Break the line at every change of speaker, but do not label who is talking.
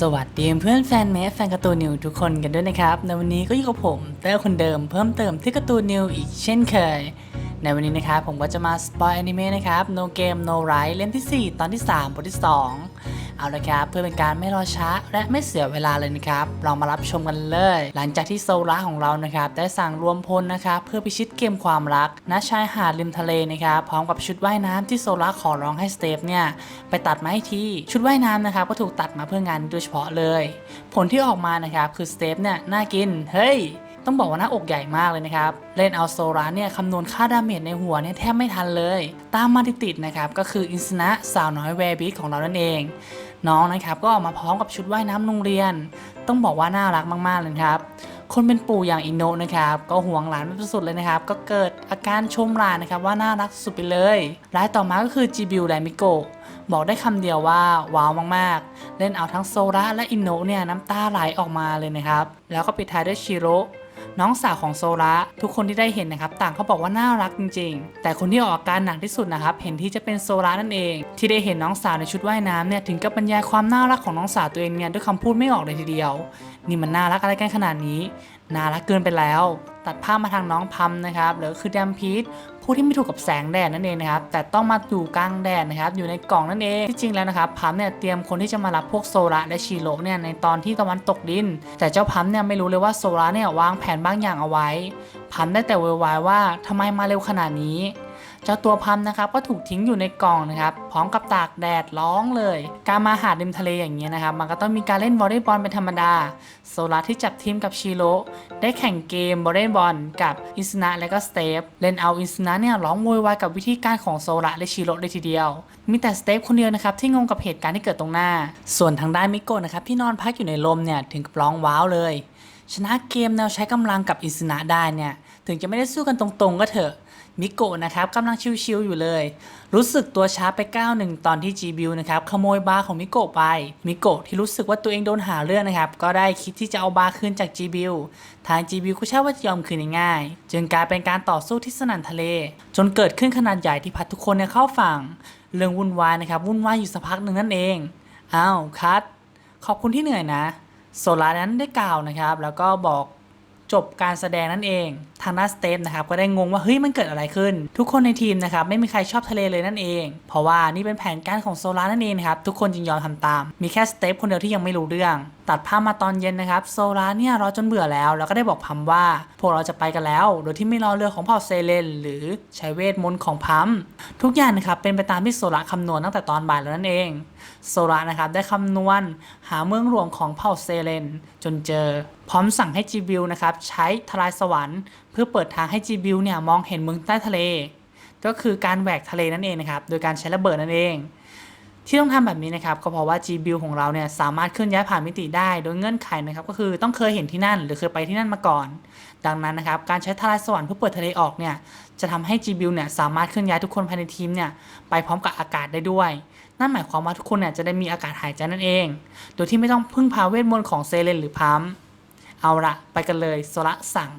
สวัสดีเพื่อนแฟนแมสแฟนการ์ตูนนิวทุกคนกันด้วยนะครับ ในวันนี้ก็อยู่กับผมเตอร์คนเดิมเพิ่มเติมที่การ์ตูนนิวอีกเช่นเคย ในวันนี้นะครับผมก็จะมาสปอยอนิเมะนะครับ No Game No Right เล่มที่ 4 ตอนที่ 3 บทที่ 2 เอาละครับเพื่อเป็นการไม่รอช้าและไม่เสียเวลาเลยนะครับเรามารับชมกันเลย หลังจากที่โซล่าของเรานะครับได้สั่งรวมพลนะครับเพื่อพิชิตเกมความรักณชายหาดริมทะเลนะครับพร้อมกับชุดว่ายน้ำที่โซล่าขอร้องให้สเตฟเนี่ยไปตัดมาให้ทีชุดว่ายน้ำนะครับก็ถูกตัดมาเพื่องานโดยเฉพาะเลย ผลที่ออกมานะครับคือสเตฟเนี่ยน่ากินเฮ้ย ต้องบอกว่าหน้าอกใหญ่มากเลยนะครับ เล่นเอาโซราเนี่ยคำนวณค่าดาเมจในหัวเนี่ยแทบไม่ทันเลย ตามมาติดๆนะครับ ก็คืออินสนะสาวน้อยแวร์บิกของเรานั่นเอง น้องนะครับก็ออกมาพร้อมกับชุดว่ายน้ำโรงเรียน ต้องบอกว่าน่ารักมากๆเลยครับคนเป็นปู่อย่างอินโนนะครับก็ห่วงหลานเป็นสุดเลยนะครับ ก็เกิดอาการชมหลานนะครับว่าน่ารักสุดไปเลยรายต่อมาก็คือจิบิวไดมิโกะบอกได้คำเดียวว่าว้าวมากๆ เล่นเอาทั้งโซระและอินโนเนี่ยน้ำตาไหลออกมาเลยนะครับ แล้วก็ปิดท้ายด้วยชิโร่ น้องสาวของโซระทุกคนที่ได้เห็นนะครับต่างเขาบอกว่าน่ารักจริง ๆ แต่คนที่ออกอาการหนักที่สุดนะครับเห็นที่จะเป็นโซระนั่นเอง ที่ได้เห็นน้องสาวในชุดว่ายน้ำเนี่ยถึงกับบรรยายความน่ารักของน้องสาวตัวเองเนี่ยด้วยคำพูดไม่ออกเลยทีเดียว นี่มันน่ารักอะไรกันขนาดนี้น่ารักเกินไปแล้ว ตัดภาพมาทางน้องพัมนะครับหรือคือแดมพีทผู้ที่ไม่ถูกกับแสงแดดนั่นเองนะครับแต่ต้องมาอยู่กลางแดดนะครับอยู่ในกล่องนั่นเองที่จริงแล้วนะครับพัมเนี่ยเตรียมคนที่จะมารับพวกโซระและชิโร่เนี่ยในตอนที่ตะวันตกดิน แต่เจ้าพัมเนี่ยไม่รู้เลยว่าโซระเนี่ยวางแผนบางอย่างเอาไว้ พัมได้แต่โวยวายว่าทำไมมาเร็วขนาดนี้ เจ้าตัวพัมนะครับก็ถูกทิ้งอยู่ในกล่องนะครับพร้อมกับตากแดดร้องเลย การมาหาดริมทะเลอย่างเงี้ยนะครับ มันก็ต้องมีการเล่นวอลเลย์บอลเป็นธรรมดา โซลาที่จับทีมกับชิโร่ได้แข่งเกมวอลเลย์บอลกับอิสนะและก็สเตฟเล่นเอาอิสนะเนี่ยร้องโวยวายกับวิธีการของโซลาและชิโร่เลยทีเดียว มีแต่สเตฟคนเดียวนะครับที่งงกับเหตุการณ์ที่เกิดตรงหน้า ส่วนทางด้านมิโกะนะครับที่นอนพักอยู่ในลมเนี่ยถึงกับร้องว้าวเลยชนะเกมแนวใช้กำลังกับอิสนะได้เนี่ย ถึงจะไม่ได้สู้กันตรงๆ ก็เถอะ มิโกะนะครับกำลังชิวๆอยู่เลย รู้สึกตัวช้าไปก้าวหนึ่งตอนที่จีบิวนะครับขโมยบาร์ของมิโกะไป มิโกะที่รู้สึกว่าตัวเองโดนหาเรื่องนะครับ ก็ได้คิดที่จะเอาบาร์คืนจากจีบิวทางจีบิวก็ใช่ว่าจะยอมคืนง่ายๆจึงกลายเป็นการต่อสู้ที่สนั่นทะเล จนเกิดขึ้นขนาดใหญ่ที่พัดทุกคนเนี่ยเข้าฝั่ง เรื่องวุ่นวายนะครับวุ่นวายอยู่สักพักหนึ่งนั่นเองอ้าวคัทขอบคุณที่เหนื่อยนะ โซลานั้นได้กล่าวนะครับ แล้วก็บอก จบการแสดงนั่นเอง ทางด้านสเตฟนะครับก็ได้งงว่าเฮ้ยมันเกิดอะไรขึ้น ทุกคนในทีมนะครับไม่มีใครชอบทะเลเลยนั่นเอง เพราะว่านี่เป็นแผนการของโซลานั่นเองครับทุกคนจึงยอมทำตาม มีแค่สเตฟคนเดียวที่ยังไม่รู้เรื่องตัดภาพมาตอนเย็นนะครับโซลาเนี่ยรอจนเบื่อแล้ว แล้วก็ได้บอกพัมว่า พวกเราจะไปกันแล้ว โดยที่ไม่รอเรือของเผ่าเซเลน หรือใช้เวทมนต์ของพัมทุกอย่างนะครับเป็นไปตามที่โซลาคำนวณตั้งแต่ตอนบ่ายแล้วนั่นเอง โซระนะครับได้คำนวณหาเมืองหลวงของเผ่าเซเลน จนเจอ พร้อมสั่งให้จีบิวนะครับใช้ทลายสวรรค์ เพื่อเปิดทางให้จีบิวเนี่ยมองเห็นเมืองใต้ทะเล ก็คือการแหวกทะเลนั่นเองนะครับโดยการใช้ระเบิดนั่นเอง ที่ต้องทำแบบนี้นะครับก็เพราะว่า g b u ของเราเนี่ยสามารถเคลื่อนย้ายผ่านมิติได้ โดยเงื่อนไขนะครับก็คือต้องเคยเห็นที่นั่น หรือเคยไปที่นั่นมาก่อน ดังนั้นนะครับการใช้ทลายสวรรค์เพื่อเปิดทะเลออกเนี่ยจะทำให้ g b u เนี่ยสามารถเคลื่อนย้ายทุกคนภายในทีมเนี่ยไปพร้อมกับอากาศได้ด้วย นั่นหมายความว่าทุกคนเนี่ยจะได้มีอากาศหายใจนั่นเอง โดยที่ไม่ต้องพึ่งพาเวทมนต์ของเซเลนหรือพัมเอาละไปกันเลยโซละสั่ง